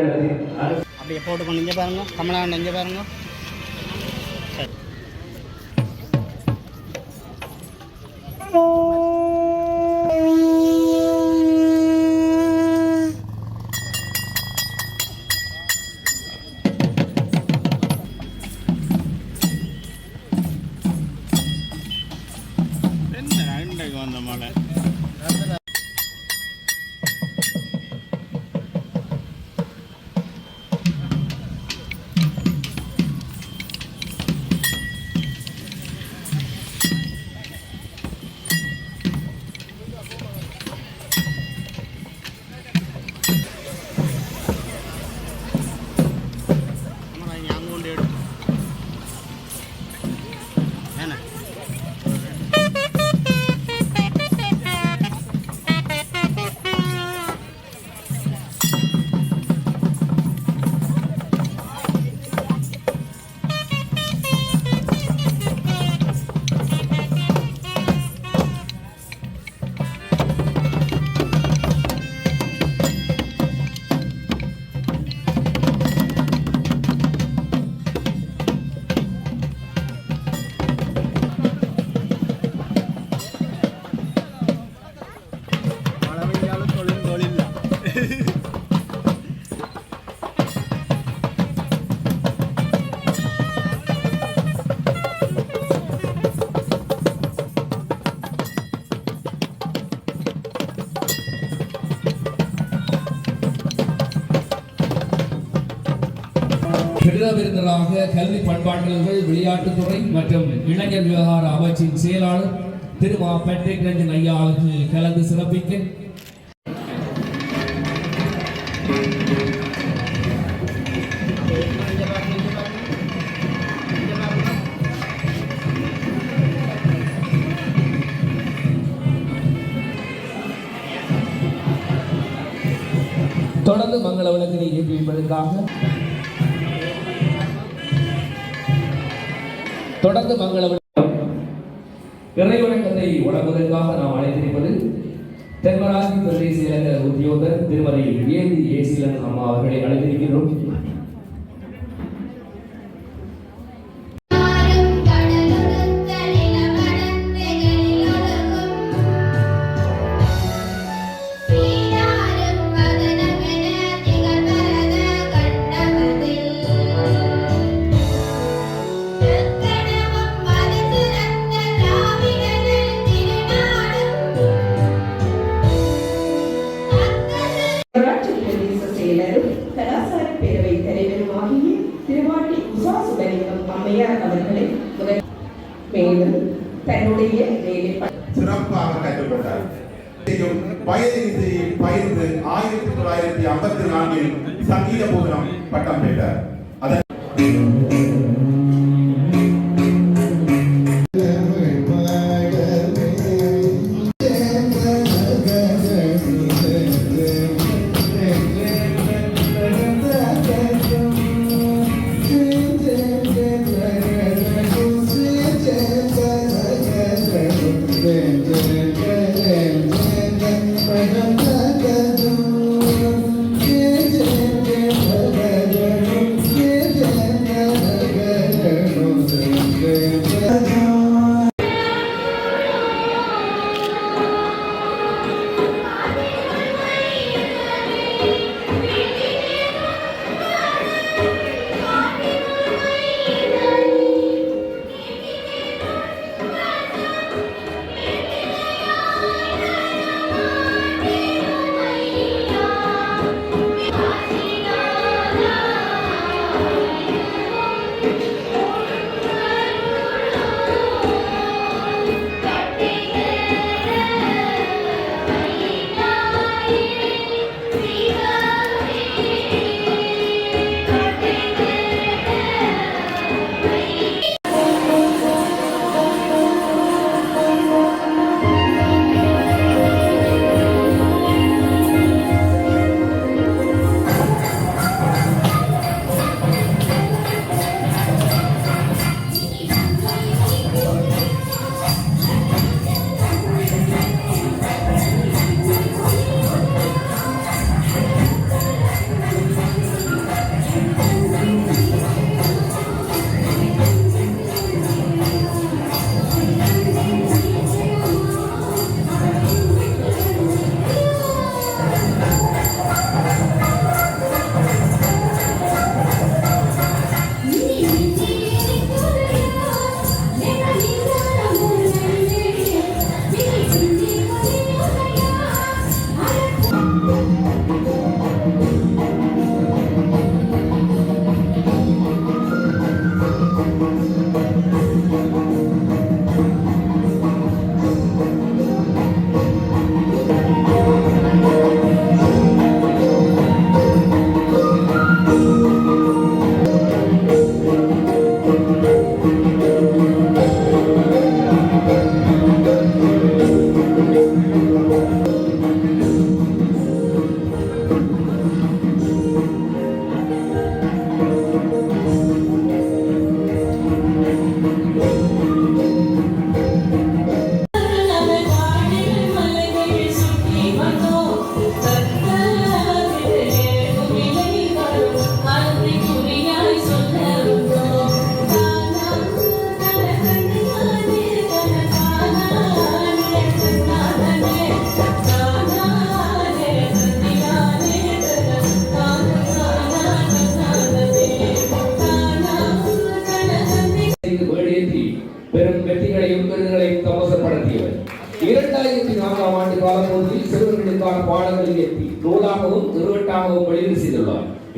அப்படியே போட்டு கொண்டு இங்கே பாருங்க. கமலாண்ட இங்கே பாருங்க. சரி. பிரதம விருந்தராக கல்வி பண்பாட்டல்கள் விளையாட்டுத்துறை மற்றும் இளைஞர் விவகார அமைச்சின் செயலாளர் திரு மா. பெட்ரிக் ரஞ்சன் ஐயா அவர்கள் கலந்து சிறப்பிக்க. தொடர்ந்து மங்கள விளக்கினை இயக்கி வைப்பதற்காக தொடர்ந்து மங்கள இறைவணக்கத்தை வழங்குவதற்காக நாம் அழைத்திருப்பது தென்மராசி பிரதேச இலங்க உத்தியோகர் திருமதி ஏந்தி ஏசிலன் அம்மா அவர்களை அழைத்திருக்கிறோம் சிறப்பாக கற்றுக்கொண்டார். இதையும் வயது இசையை பயிர்ந்து ஆயிரத்தி தொள்ளாயிரத்தி ஐம்பத்தி நான்கில் சங்கீத போதனம் பட்டம் பெற்றார். அதன்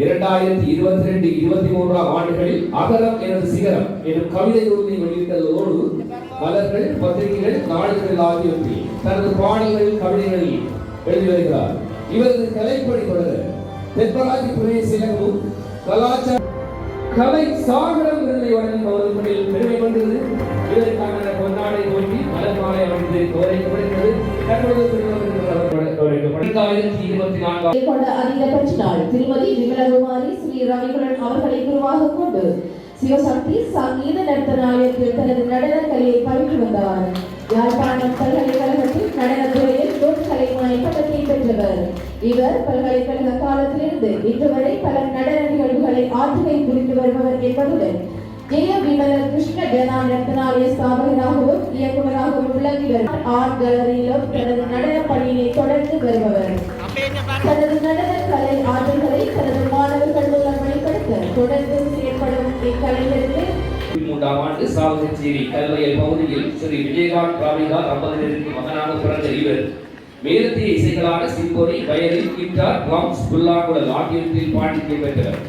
இரண்டாயிரத்தி இருபத்தி ரெண்டு இருபத்தி மூன்றாம் ஆண்டுகளில் அகரம் எனது சிகரம் எனும் கவிதை நூலை வெளியிட்டதோடு மலர்கள் பத்திரிகைகள் நாடுகள் ஆகியவற்றில் தனது பாடல்கள் கவிதைகளில் எழுதி வருகிறார். இவரது கலைப்பணி தொடர் தென்பராஜி பிரதேச இலங்கும் கலாச்சார கலை சாகரம் விருதை வழங்கும் அவர்களில் பெருமை கொண்டது. இதற்கான பொன்னாடை நோக்கி மலர் மாலை அமைந்து கோரை குறைந்தது தற்பொழுது இரண்டாயிரத்தி இருபத்தி நான்காம் கொண்ட அதிகபட்ச நாள் திருமதி விமலகுமாரி ஸ்ரீ ரவிகுலன் அவர்களை குருவாக கொண்டு சிவசக்தி சங்கீத நடத்த நாயகத்தில் தனது நடன கலையை பயின்று வந்தவர் யாழ்ப்பாணம் பல்கலைக்கழகத்தில் நடனத்துறையில் நூற்கலைமானி பட்டத்தை பெற்றவர். இவர் பல்கலைக்கழக காலத்திலிருந்து இன்று வரை பல நடன நிகழ்வுகளை ஆற்றுகை புரிந்து வருபவர் என்பதுடன் ஜெய விமல கிருஷ்ண ஜனா ரத்னாலய ஸ்தாபகராகவும் இயக்குநராகவும் ஆர்ட் கேலரியிலும் தனது நடன பணியினை தொடர்ந்து வருபவர். தனது நடன கலை ஆற்றல்களை தனது மாணவர்கள் மூலம் வெளிப்படுத்த தொடர்ந்து செயல்படும் இக்கலைஞருக்கு மூன்றாம் ஆண்டு சாவகச்சேரி கல்வயல் பகுதியில் ஸ்ரீ விஜயகாந்த் ராவிகா தம்பதியருக்கு மகனாக பிறந்த இவர். மேலத்திய இசைகளான சிம்பொனி வயலின் கிட்டார் ட்ரம்ஸ் புல்லாங்குழல் ஆகியவற்றில் பாண்டித்ய பெற்றவர்.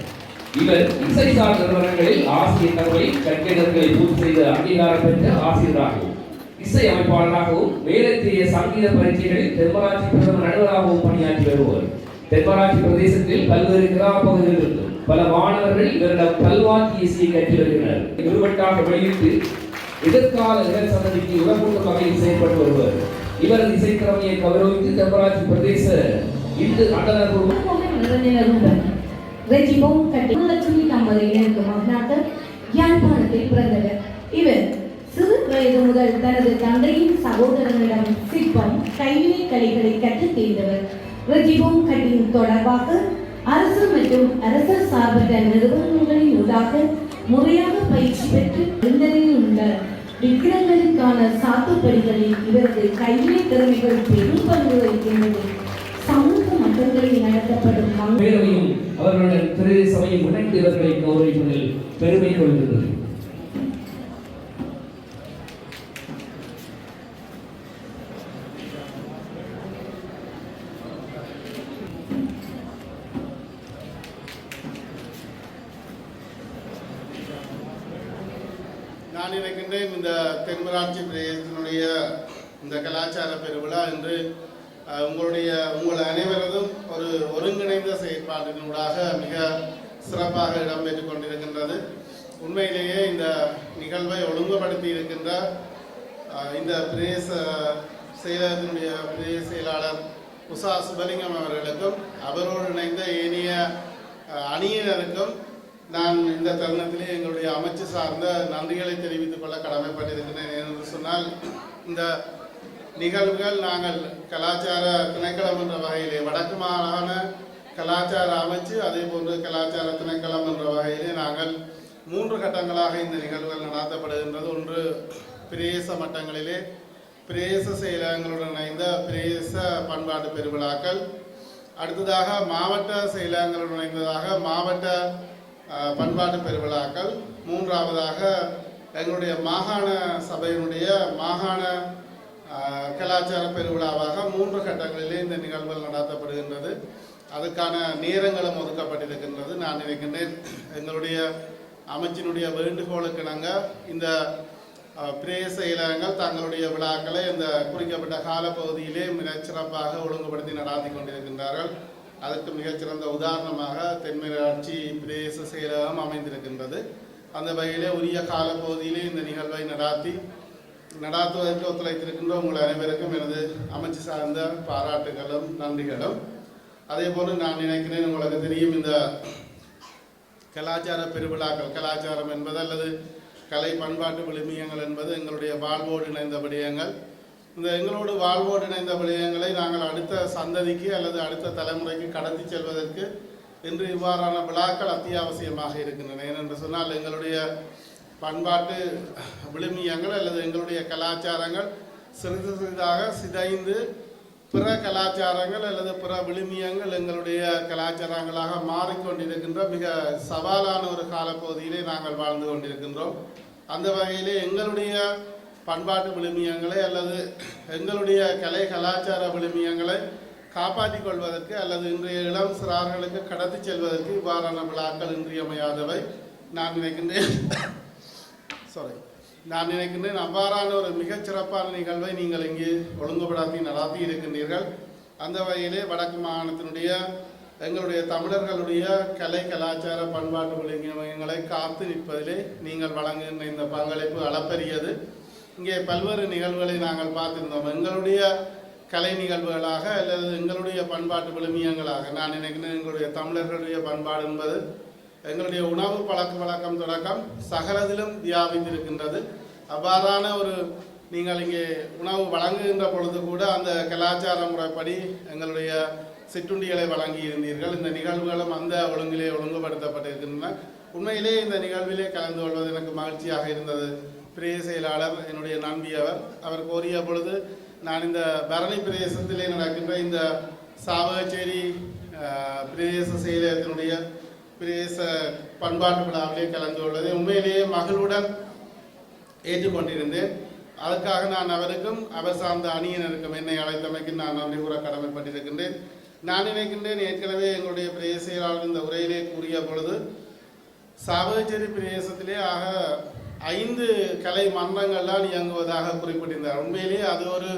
இவர் இசைசார் நிறுவனங்களில் ஆசிரியர் தகவலை கற்கைஞர்களை பூர்த்தி செய்த அங்கீகாரம் பெற்ற ஆசிரியராகவும் இசை அமைப்பாளராகவும் மேலத்திய சங்கீத பரீட்சைகளில் தென்மராட்சி பிரதம நடுவராகவும் பணியாற்றி வருவார் தென்மராட்சி பிரதேசத்தில் பல்வேறு கிராம பல மாணவர்கள் இவரிடம் கல்வாக்கி இசையை கற்று வருகின்றனர். இருவட்டாக வெளியிட்டு எதிர்கால இளம் சந்ததிக்கு உடம்பூட்டும் வகையில் செயல்பட்டு வருவார் இவரது இசைத்திறமையை கௌரவித்து தென்மராட்சி பிரதேச இந்து அண்டனர் குழு ரெஜிபோம் கட்டி லட்சுமி தம்பதியினருக்கு மகனாக யாழ்ப்பாணத்தில் பிறந்தவர். இவர் சிறு வயது முதல் தனது தந்தையின் சகோதரனிடம் சிற்பம் கைவினை கலைகளை கற்றுத் தேர்ந்தவர். ரெஜிபோம் கட்டியின் தொடர்பாக அரசு மற்றும் அரசு சார்பற்ற நிறுவனங்களின் ஊடாக முறையாக பயிற்சி பெற்று இருந்ததில் உள்ள விக்கிரங்களுக்கான சாத்துப்படிகளில் இவரது கைவினை திறமைகள் பெரும் பங்கு வகிக்கின்றது. சமூக மட்டங்களில் நடத்தப்படும் பேரவையும் அவர்களுடன் திரு சபையை இணைந்து இவர்களை கௌரவிப்பதில் பெருமை கொள்கின்றது நான் நினைக்கின்றேன் இந்த தென்மராட்சி பிரதேசத்தினுடைய இந்த கலாச்சார பெருவிழா இன்று அஹ், உங்களுடைய உங்கள் அனைவரதும் ஒரு ஒருங்கிணைந்த செயற்பாட்டினூடாக மிக சிறப்பாக இடம்பெற்றுக் கொண்டிருக்கின்றது. உண்மையிலேயே இந்த நிகழ்வை ஒழுங்குபடுத்தி இருக்கின்ற இந்த பிரதேச செயலகத்தினுடைய பிரதேச செயலாளர் உஷா சுபலிங்கம் அவர்களுக்கும் அவரோடு இணைந்த ஏனைய அணியினருக்கும் நான் இந்த தருணத்திலே எங்களுடைய அமைச்சு சார்ந்த நன்றிகளை தெரிவித்துக் கொள்ள கடமைப்பட்டிருக்கிறேன் என்று சொன்னால் இந்த நிகழ்வுகள் நாங்கள் கலாச்சார திணைக்களம் என்ற வகையிலே வடக்கு மாகாண கலாச்சார அமைச்சு அதே போன்று கலாச்சார திணைக்களம் என்ற வகையிலே நாங்கள் மூன்று கட்டங்களாக இந்த நிகழ்வுகள் நடாத்தப்படுகின்றது. ஒன்று பிரேச மட்டங்களிலே பிரேச செயலகங்களுடன் இணைந்த பிரேச பண்பாட்டு பெருவிழாக்கள். அடுத்ததாக மாவட்ட செயலகங்களுடன் இணைந்ததாக மாவட்ட பண்பாட்டு பெருவிழாக்கள். மூன்றாவதாக எங்களுடைய மாகாண சபையினுடைய மாகாண கலாச்சார பெருவிழாவாக மூன்று கட்டங்களிலே இந்த நிகழ்வுகள் நடத்தப்படுகின்றது. அதுக்கான நேரங்களும் ஒதுக்கப்பட்டிருக்கின்றது. நான் நினைக்கின்றேன் எங்களுடைய அமைச்சினுடைய வேண்டுகோளுக்கு நாங்கள் இந்த அஹ், செயலகங்கள் தங்களுடைய விழாக்களை இந்த குறிக்கப்பட்ட காலப்பகுதியிலே மிகச்சிறப்பாக ஒழுங்குபடுத்தி நடாத்தி கொண்டிருக்கின்றார்கள். அதற்கு மிகச்சிறந்த உதாரணமாக தென்மராட்சி பிரதேச செயலகம் அமைந்திருக்கின்றது. அந்த வகையிலே உரிய காலப்பகுதியிலே இந்த நிகழ்வை நடாத்தி நடாத்துவதற்கு ஒத்துழைத்திருக்கின்ற உங்கள் அனைவருக்கும் எனது அமைச்சு சார்ந்த பாராட்டுகளும் நன்றிகளும். அதே போன்று நான் நினைக்கிறேன் உங்களுக்கு தெரியும் இந்த கலாச்சார பெருவிழாக்கள் கலாச்சாரம் என்பது அல்லது கலை பண்பாட்டு விழுமியங்கள் என்பது எங்களுடைய வாழ்வோடு இணைந்த விடயங்கள். இந்த எங்களோடு வாழ்வோடு இணைந்த விடயங்களை நாங்கள் அடுத்த சந்ததிக்கு அல்லது அடுத்த தலைமுறைக்கு கடத்தி செல்வதற்கு இன்று இவ்வாறான விழாக்கள் அத்தியாவசியமாக இருக்கின்றன. ஏனென்று சொன்னால் எங்களுடைய பண்பாட்டு விழுமியங்கள் அல்லது எங்களுடைய கலாச்சாரங்கள் சிறிது சிறிதாக சிதைந்து பிற கலாச்சாரங்கள் அல்லது பிற விழுமியங்கள் எங்களுடைய கலாச்சாரங்களாக மாறிக்கொண்டிருக்கின்ற மிக சவாலான ஒரு காலப்பகுதியிலே நாங்கள் வாழ்ந்து கொண்டிருக்கின்றோம். அந்த வகையிலே எங்களுடைய பண்பாட்டு விழுமியங்களை அல்லது எங்களுடைய கலை கலாச்சார விழுமியங்களை காப்பாற்றிக் கொள்வதற்கு அல்லது இன்றைய இளம் சிறார்களுக்கு கடத்தி செல்வதற்கு இவ்வாறான விழாக்கள் இன்றியமையாதவை. நான் நினைக்கின்றேன். சாரி நான் நினைக்கின்றேன் அவ்வாறான ஒரு மிகச்சிறப்பான நிகழ்வை நீங்கள் இங்கே ஒழுங்குபடுத்தி நடாத்தி இருக்கின்றீர்கள். அந்த வகையிலே வடக்கு மாகாணத்தினுடைய எங்களுடைய தமிழர்களுடைய கலை கலாச்சார பண்பாட்டு விளங்கியங்களை காத்து நிற்பதிலே நீங்கள் வழங்குகின்ற இந்த பங்களிப்பு அளப்பரியது. இங்கே பல்வேறு நிகழ்வுகளை நாங்கள் பார்த்திருந்தோம். எங்களுடைய கலை நிகழ்வுகளாக அல்லது எங்களுடைய பண்பாட்டு விழுமியங்களாக நான் நினைக்கிறேன் எங்களுடைய தமிழர்களுடைய பண்பாடு என்பது எங்களுடைய உணவு பழக்க வழக்கம் தொடக்கம் சகலதிலும் வியாபித்திருக்கின்றது. அவ்வாறான ஒரு நீங்கள் இங்கே உணவு வழங்குகின்ற பொழுது கூட அந்த கலாச்சார முறைப்படி எங்களுடைய சிற்றுண்டிகளை வழங்கி இருந்தீர்கள் இந்த நிகழ்வுகளும் அந்த ஒழுங்கிலே ஒழுங்குபடுத்தப்பட்டிருக்கின்றன. உண்மையிலே இந்த நிகழ்விலே கலந்து கொள்வது எனக்கு மகிழ்ச்சியாக இருந்தது. பிரிய செயலாளர் என்னுடைய நம்பி அவர் அவர் கோரிய பொழுது நான் இந்த பரணி பிரதேசத்திலே நடக்கின்ற இந்த சாவகச்சேரி பிரதேச செயலகத்தினுடைய பிரதேச பண்பாட்டு விழாவிலே கலந்து கொள்வது உண்மையிலேயே மகளுடன் ஏற்றுக்கொண்டிருந்தேன். அதற்காக நான் அவருக்கும் அவர் சார்ந்த அணியினருக்கும் என்னை அழைத்தமைக்கு நான் நன்றி கூற கடமைப்பட்டிருக்கின்றேன் நான் நினைக்கின்றேன் ஏற்கனவே எங்களுடைய பிரதேச செயலாளர் இந்த உரையிலே கூறிய பொழுது சாவகச்சேரி பிரதேசத்திலே ஆக ஐந்து கலை மன்றங்கள்லாம் இயங்குவதாக குறிப்பிட்டிருந்தார். உண்மையிலேயே அது ஒரு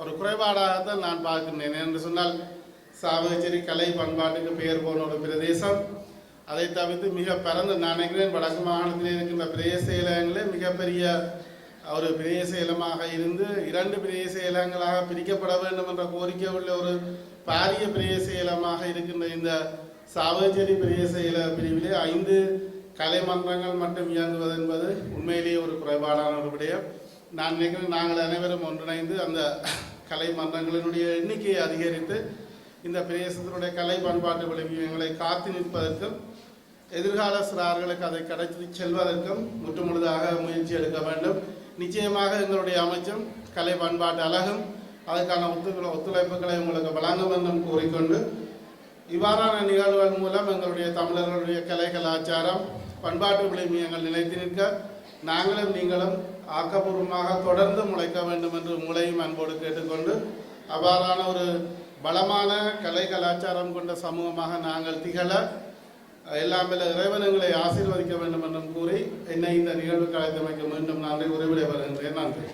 ஒரு குறைபாடாகத்தான் நான் பார்க்கின்றேன். என்று சொன்னால் சாவகச்சேரி கலை பண்பாட்டுக்கு பெயர் போன ஒரு பிரதேசம். அதை தவிர்த்து மிக பரந்த நினைக்கிறேன் வடக்கு மாகாணத்தில் இருக்கின்ற பிரதேச செயலகங்களே மிகப்பெரிய ஒரு பிரதேச இலமாக இருந்து இரண்டு பிரதேச இலங்களாக பிரிக்கப்பட வேண்டும் என்ற கோரிக்கை உள்ள ஒரு பாரிய பிரதேச இலமாக இருக்கின்ற இந்த சாவகச்சேரி பிரதேச இல பிரிவிலே ஐந்து கலை மன்றங்கள் மட்டும் இயங்குவது என்பது உண்மையிலேயே ஒரு குறைபாடான ஒரு விடயம். நான் நினைக்கிறேன் நாங்கள் அனைவரும் ஒன்றிணைந்து அந்த கலை மன்றங்களினுடைய எண்ணிக்கையை அதிகரித்து இந்த பிரதேசத்தினுடைய கலை பண்பாட்டு விளைவியங்களை காத்து நிற்பதற்கும் எதிர்கால சிறார்களுக்கு அதை கடத்தி செல்வதற்கும் முற்றுமுழுதாக முயற்சி எடுக்க வேண்டும். நிச்சயமாக எங்களுடைய அமைச்சம் கலை பண்பாட்டு அழகும் அதற்கான ஒத்துழைப்பு ஒத்துழைப்புகளை உங்களுக்கு வழங்கும் என்றும் கூறிக்கொண்டு இவ்வாறான நிகழ்வுகள் மூலம் எங்களுடைய தமிழர்களுடைய கலை கலாச்சாரம் பண்பாட்டு விளைமியங்கள் நிலைத்து நிற்க நாங்களும் நீங்களும் ஆக்கப்பூர்வமாக தொடர்ந்து முளைக்க வேண்டும் என்று மூளையும் அன்போடு கேட்டுக்கொண்டு அவ்வாறான ஒரு பலமான கலை கலாச்சாரம் கொண்ட சமூகமாக நாங்கள் திகழ எல்லாம் வல்ல இறைவன் எங்களை ஆசீர்வதிக்க வேண்டும் என்றும் கூறி என்னை இந்த நிகழ்வுக்கு அழைத்தமைக்கு மீண்டும் நன்றி உறவிடை வருகின்றேன் நன்றி.